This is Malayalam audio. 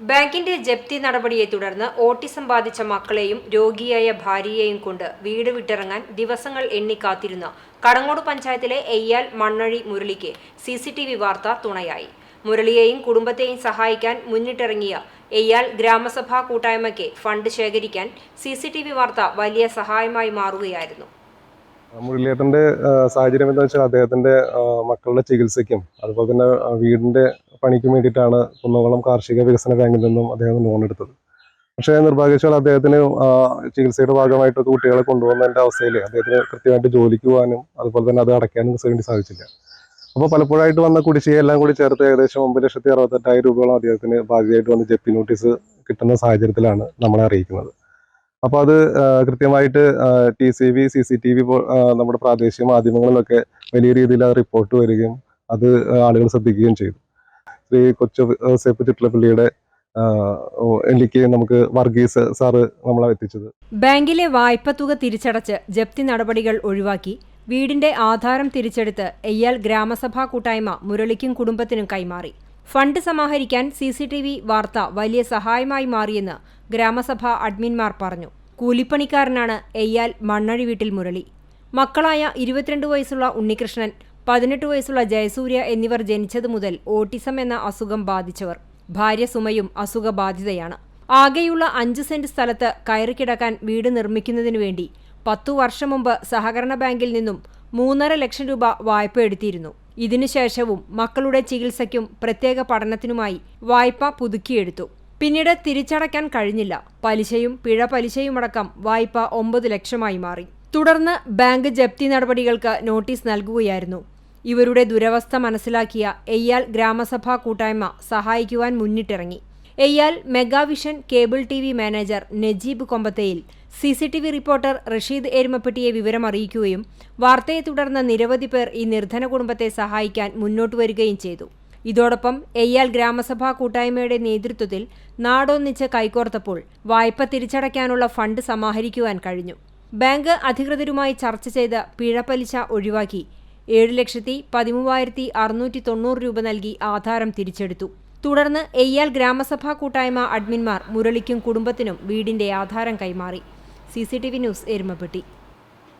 ബാങ്കിന്റെ ജപ്തി നടപടിയെ തുടർന്ന് ഓട്ടിസം ബാധിച്ച മക്കളെയും രോഗിയായ ഭാര്യയെയും കൊണ്ട് വീട് വിട്ടിറങ്ങാൻ ദിവസങ്ങൾ എണ്ണി കാത്തിരുന്ന കടങ്ങോട് പഞ്ചായത്തിലെ എയ്യാൽ മണ്ണഴി മുരളിക്ക് സി സി ടി വി വാർത്ത തുണയായി. മുരളിയെയും കുടുംബത്തെയും സഹായിക്കാൻ മുന്നിട്ടിറങ്ങിയ എയ്യാൽ ഗ്രാമസഭാ കൂട്ടായ്മയ്ക്ക് ഫണ്ട് ശേഖരിക്കാൻ സി സി ടി വി വാർത്ത വലിയ സഹായമായി മാറുകയായിരുന്നു. മുരളിയേട്ടന്റെ സാഹചര്യം എന്താ വെച്ചാൽ അദ്ദേഹത്തിന്റെ മക്കളുടെ ചികിത്സയ്ക്കും അതുപോലെ തന്നെ വീടിന്റെ പണിക്കും വേണ്ടിയിട്ടാണ് കുന്നംകുളം കാർഷിക വികസന ബാങ്കിൽ നിന്നും അദ്ദേഹം ലോൺ എടുത്തത്. പക്ഷേ നിർഭാഗ്യവശാൽ അദ്ദേഹത്തിന് ചികിത്സയുടെ ഭാഗമായിട്ട് കുട്ടികളെ കൊണ്ടുപോകുന്നതിന്റെ അവസ്ഥയിൽ അദ്ദേഹത്തിന് കൃത്യമായിട്ട് ജോലിക്ക് പോകാനും അതുപോലെ തന്നെ അത് അടയ്ക്കാനും വേണ്ടി സാധിച്ചില്ല. അപ്പോൾ പലപ്പോഴായിട്ട് വന്ന കുടിശ്ശികയെല്ലാം കൂടി ചേർത്ത് ഏകദേശം ഒമ്പത് ലക്ഷത്തി അറുപത്തെട്ടായിരം രൂപയോളം അദ്ദേഹത്തിന് ഭാഗ്യമായിട്ട് വന്ന് ജപ്തി നോട്ടീസ് കിട്ടുന്ന സാഹചര്യത്തിലാണ് നമ്മളെ അറിയിക്കുന്നത്. അപ്പോൾ അത് കൃത്യമായിട്ട് T C V C C T V നമ്മുടെ പ്രാദേശിക മാധ്യമങ്ങളിലൊക്കെ വലിയ രീതിയിൽ അത് റിപ്പോർട്ട് വരികയും അത് ആളുകൾ ശ്രദ്ധിക്കുകയും ചെയ്തു. ശ്രീ കൊച്ചു സേപ്പ് പുള്ളിയുടെ എനിക്ക് നമുക്ക് വർഗീസ് സാറ് നമ്മളെ എത്തിച്ചത്. ബാങ്കിലെ വായ്പ തുക തിരിച്ചടച്ച് ജപ്തി നടപടികൾ ഒഴിവാക്കി. വീടിന്റെ ആധാരം തിരിച്ചെടുത്ത് എയ്യാൽ ഗ്രാമസഭാ കൂട്ടായ്മ മുരളിക്കും കുടുംബത്തിനും കൈമാറി. ഫണ്ട് സമാഹരിക്കാൻ സി സി ടി വി വാർത്ത വലിയ സഹായമായി മാറിയെന്ന് ഗ്രാമസഭാ അഡ്മിൻമാർ പറഞ്ഞു. കൂലിപ്പണിക്കാരനാണ് എയ്യാൽ മണ്ണഴി വീട്ടിൽ മുരളി. മക്കളായ ഇരുപത്തിരണ്ട് വയസ്സുള്ള ഉണ്ണികൃഷ്ണൻ പതിനെട്ട് വയസ്സുള്ള ജയസൂര്യ എന്നിവർ ജനിച്ചതു മുതൽ ഓട്ടിസം എന്ന അസുഖം ബാധിച്ചവർ. ഭാര്യ സുമയും അസുഖബാധിതയാണ്. ആകെയുള്ള അഞ്ച് സെന്റ് സ്ഥലത്ത് കയറിക്കിടക്കാൻ വീട് നിർമ്മിക്കുന്നതിനു വേണ്ടി പത്തു വർഷം മുമ്പ് സഹകരണ ബാങ്കിൽ നിന്നും മൂന്നര ലക്ഷം രൂപ വായ്പ എടുത്തിരുന്നു. ഇതിനുശേഷവും മക്കളുടെ ചികിത്സയ്ക്കും പ്രത്യേക പഠനത്തിനുമായി വായ്പ പുതുക്കിയെടുത്തു. പിന്നീട് തിരിച്ചടയ്ക്കാൻ കഴിഞ്ഞില്ല. പലിശയും പിഴ പലിശയുമടക്കം വായ്പ ഒമ്പത് ലക്ഷമായി മാറി. തുടർന്ന് ബാങ്ക് ജപ്തി നടപടികൾക്ക് നോട്ടീസ് നൽകുകയായിരുന്നു. ഇവരുടെ ദുരവസ്ഥ മനസ്സിലാക്കിയ എയ്യാൽ ഗ്രാമസഭാ കൂട്ടായ്മ സഹായിക്കുവാൻ മുന്നിട്ടിറങ്ങി. Eyyal Megavision cable T V manager Najeeb Kombathayil C C T V reporter Rasheed എരുമപ്പെട്ടിയെ വിവരം അറിയിക്കുകയും വാർത്തയെ തുടർന്ന് നിരവധി പേർ ഈ നിർധന കുടുംബത്തെ സഹായിക്കാൻ മുന്നോട്ട് വരികയും ചെയ്തു. ഇതോടൊപ്പം എയ്യാൽ ഗ്രാമസഭാ കൂട്ടായ്മയുടെ നേതൃത്വത്തിൽ നാടൊന്നിച്ച് കൈകോർത്തപ്പോൾ വായ്പ തിരിച്ചടയ്ക്കാനുള്ള ഫണ്ട് സമാഹരിക്കുവാൻ കഴിഞ്ഞു. ബാങ്ക് അധികൃതരുമായി ചർച്ച ചെയ്ത് പിഴ പലിശ ഒഴിവാക്കി ഏഴ് ലക്ഷത്തി പതിമൂവായിരത്തി അറുന്നൂറ്റി തൊണ്ണൂറ് രൂപ നൽകി ആധാരം തിരിച്ചെടുത്തു. തുടർന്ന് എയ്യാൽ ഗ്രാമസഭാ കൂട്ടായ്മ അഡ്മിൻമാർ മുരളിക്കും കുടുംബത്തിനും വീടിന്റെ ആധാരം കൈമാറി. C news Erumapetty.